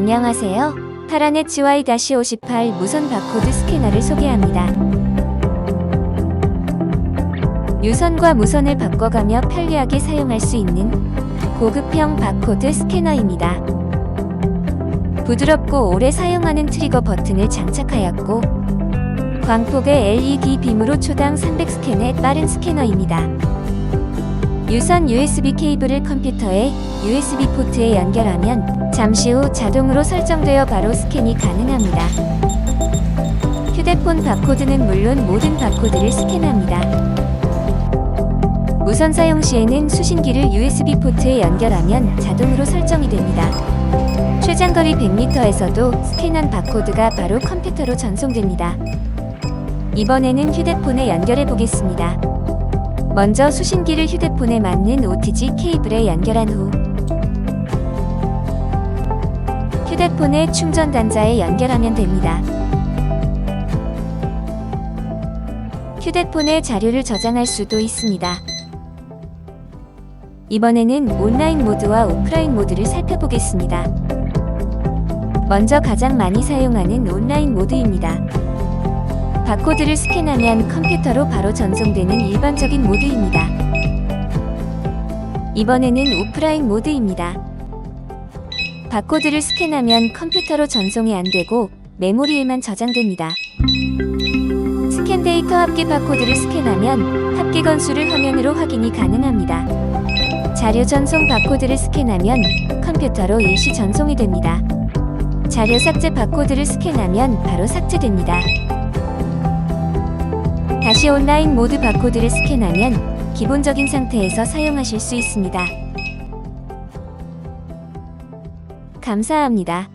안녕하세요. 파라넷 GY-58 무선 바코드 스캐너를 소개합니다. 유선과 무선을 바꿔가며 편리하게 사용할 수 있는 고급형 바코드 스캐너입니다. 부드럽고 오래 사용하는 트리거 버튼을 장착하였고 광폭의 LED 빔으로 초당 300 스캔의 빠른 스캐너입니다. 유선 USB 케이블을 컴퓨터의 USB 포트에 연결하면 잠시 후 자동으로 설정되어 바로 스캔이 가능합니다. 휴대폰 바코드는 물론 모든 바코드를 스캔합니다. 무선 사용 시에는 수신기를 USB 포트에 연결하면 자동으로 설정이 됩니다. 최장거리 100m에서도 스캔한 바코드가 바로 컴퓨터로 전송됩니다. 이번에는 휴대폰에 연결해 보겠습니다. 먼저 수신기를 휴대폰에 맞는 OTG 케이블에 연결한 후 휴대폰의 충전 단자에 연결하면 됩니다. 휴대폰에 자료를 저장할 수도 있습니다. 이번에는 온라인 모드와 오프라인 모드를 살펴보겠습니다. 먼저 가장 많이 사용하는 온라인 모드입니다. 바코드를 스캔하면 컴퓨터로 바로 전송되는 일반적인 모드입니다. 이번에는 오프라인 모드입니다. 바코드를 스캔하면 컴퓨터로 전송이 안 되고 메모리에만 저장됩니다. 스캔 데이터 합계 바코드를 스캔하면 합계 건수를 화면으로 확인이 가능합니다. 자료 전송 바코드를 스캔하면 컴퓨터로 일시 전송이 됩니다. 자료 삭제 바코드를 스캔하면 바로 삭제됩니다. 다시 온라인 모드 바코드를 스캔하면 기본적인 상태에서 사용하실 수 있습니다. 감사합니다.